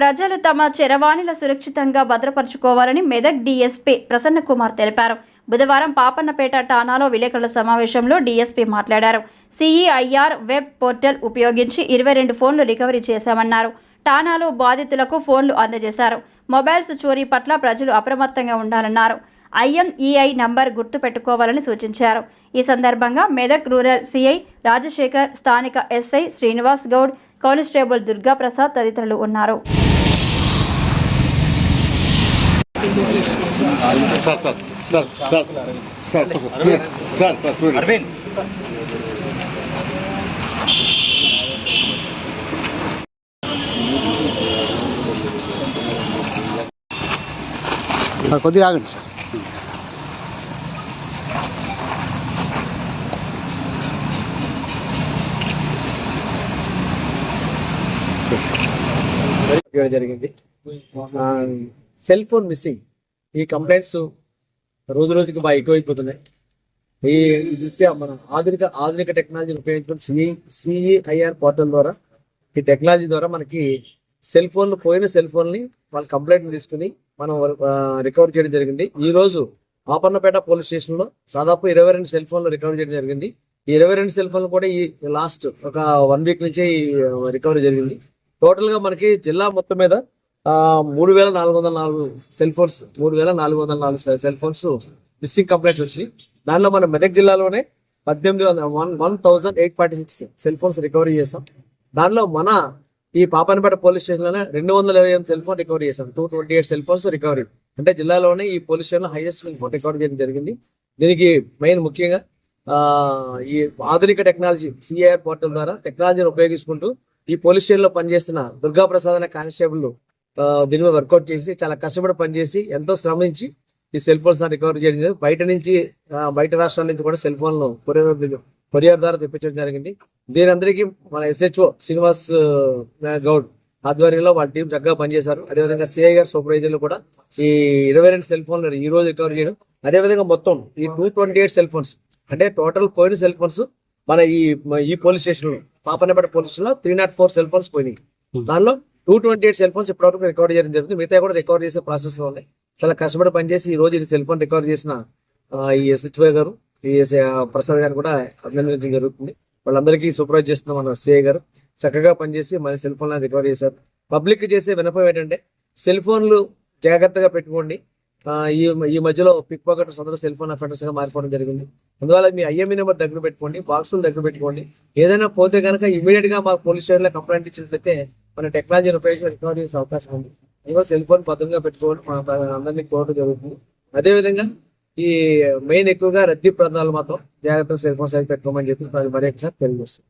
ప్రజలు తమ చెరవాణిల సురక్షితంగా భద్రపరచుకోవాలని మెదక్ డీఎస్పీ ప్రసన్న కుమార్ తెలిపారు. బుధవారం పాపన్నపేట ఠానాలో విలేకరుల సమావేశంలో డీఎస్పీ మాట్లాడారు. సిఈఐఆర్ వెబ్ పోర్టల్ ఉపయోగించి ఇరవై రెండు ఫోన్లు రికవరీ చేశామన్నారు. ఠానాలో బాధితులకు ఫోన్లు అందజేశారు. మొబైల్స్ చోరీ పట్ల ప్రజలు అప్రమత్తంగా ఉండాలన్నారు. ఐఎంఈఐ నంబర్ గుర్తుపెట్టుకోవాలని సూచించారు. ఈ సందర్భంగా మెదక్ రూరల్ సిఐ రాజశేఖర్ స్థానిక ఎస్ఐ శ్రీనివాస్ గౌడ్ కానిస్టేబుల్ దుర్గా ప్రసాద్ తదితరులు ఉన్నారు. sir sir sir sir sir చూడండి సార్ సార్ చూడండి అరవింద్ సార్ కొద్దిగా ఆగండి సార్ చేయడం జరిగింది సెల్ ఫోన్ మిస్సింగ్. ఈ కంప్లైంట్స్ రోజు రోజుకి బాగా ఎక్కువైపోతున్నాయి. ఈ దృష్ట్యా మన ఆధునిక ఆధునిక టెక్నాలజీని ఉపయోగించుకుని సిఈ సిఈఐఆర్ పోర్టల్ ద్వారా ఈ టెక్నాలజీ ద్వారా మనకి సెల్ ఫోన్లు పోయిన సెల్ ఫోన్ని వాళ్ళ కంప్లైంట్ తీసుకుని మనం రికవర్ చేయడం జరిగింది. ఈ రోజు ఆపన్నపేట పోలీస్ స్టేషన్లో దాదాపు ఇరవై రెండు సెల్ ఫోన్లు రికవర్ చేయడం జరిగింది. ఈ ఇరవై రెండు సెల్ ఫోన్లు కూడా ఈ లాస్ట్ ఒక వన్ వీక్ నుంచి రికవరీ జరిగింది. టోటల్గా మనకి జిల్లా మొత్తం మీద మూడు వేల నాలుగు వందల నాలుగు సెల్ ఫోన్స్ మూడు వేల నాలుగు వందల నాలుగు cell- cell phones missing complaints వచ్చినాయి. దానిలో మన మెదక్ జిల్లాలోనే పద్దెనిమిది వందల one one thousand eight forty six cell phones recovery చేసాం దానిలో మన ఈ పాపనపేట పోలీస్ స్టేషన్లోనే రెండు వందల ఇరవై ఎనిమిది సెల్ ఫోన్ రికవరీ చేసాం two twenty eight cell phones recovery అంటే జిల్లాలోనే ఈ police station highest cell phone recovery చేయడం జరిగింది. దీనికి మెయిన్ ముఖ్యంగా ఈ ఆధునిక టెక్నాలజీ సిఐఆర్ పోర్టల్ ద్వారా టెక్నాలజీని ఉపయోగించుకుంటూ ఈ పోలీస్ స్టేషన్లో పనిచేస్తున్న దుర్గా ప్రసాద్ అనే కానిస్టేబుల్ ఆ, దీని మీద వర్కౌట్ చేసి చాలా కష్టపడి పనిచేసి ఎంతో శ్రమించి ఈ సెల్ ఫోన్స్ రికవరీ చేయడం. బయట నుంచి బయట రాష్ట్రాల నుంచి కూడా సెల్ ఫోన్లు కొరియర్ కొరియర్ ద్వారా తెప్పించడం జరిగింది. దీని అందరికీ మన ఎస్హెచ్ఓ శ్రీనివాస్ గౌడ్ ఆధ్వర్యంలో వాళ్ళ టీం చక్కగా పనిచేశారు. అదేవిధంగా సిఐ గారు సూపర్వైజర్లు కూడా ఈ ఇరవై రెండు సెల్ ఫోన్లు ఈ రోజు రికవరీ చేయడం. అదేవిధంగా మొత్తం ఈ two twenty eight cell phones అంటే టోటల్ పోయిన సెల్ ఫోన్స్ మన ఈ ఈ పోలీస్ స్టేషన్లో పాపనపేట పోలీస్ స్టేషన్లో three not four cell phones పోయినాయి. దానిలో two twenty eight cell phones ఇప్పటివరకు రికవర్ చేయడం జరుగుతుంది. మిగతా కూడా రికవర్ చేసే ప్రాసెస్లో ఉన్నాయి. చాలా కష్టపడి పనిచేసి ఈ రోజు ఈ సెల్ ఫోన్ రికవర్ చేసిన ఈ ఎస్హెచ్ఓ గారు ఈ ప్రసాద్ గారు కూడా అభినందించడం జరుగుతుంది. వాళ్ళందరికీ సూపర్వైజ్ చేస్తున్న మన సిఐ గారు. చక్కగా పనిచేసి మన సెల్ ఫోన్ రికవర్ చేశారు. పబ్లిక్ చేసే వినపం ఏంటంటే సెల్ ఫోన్లు జాగ్రత్తగా పెట్టుకోండి. ఈ ఈ మధ్యలో పిక్ పాకెట్స్ అందరూ సెల్ ఫోన్ అఫెండర్స్గా మారిపోవడం జరిగింది. అందువల్ల మీ ఐఎంఈ నెంబర్ దగ్గర పెట్టుకోండి బాక్సులు దగ్గర పెట్టుకోండి. ఏదైనా పోతే కనుక ఇమీడియట్గా మాకు పోలీస్ స్టేషన్లో కంప్లైంట్ ఇచ్చినట్లయితే మన టెక్నాలజీని ఉపయోగించి రికవర్ చేసే అవకాశం ఉంది. ఇంకా సెల్ ఫోన్ భద్రంగా పెట్టుకోవడం అందరినీ కోరడం జరుగుతుంది. అదేవిధంగా ఈ మెయిన్ ఎక్కువగా రద్దీ ప్రాంతాలు మాత్రం జాగ్రత్తగా సెల్ ఫోన్స్ అవి పెట్టుకోమని చెప్పి మరి ఒకసారి తెలియజేస్తాం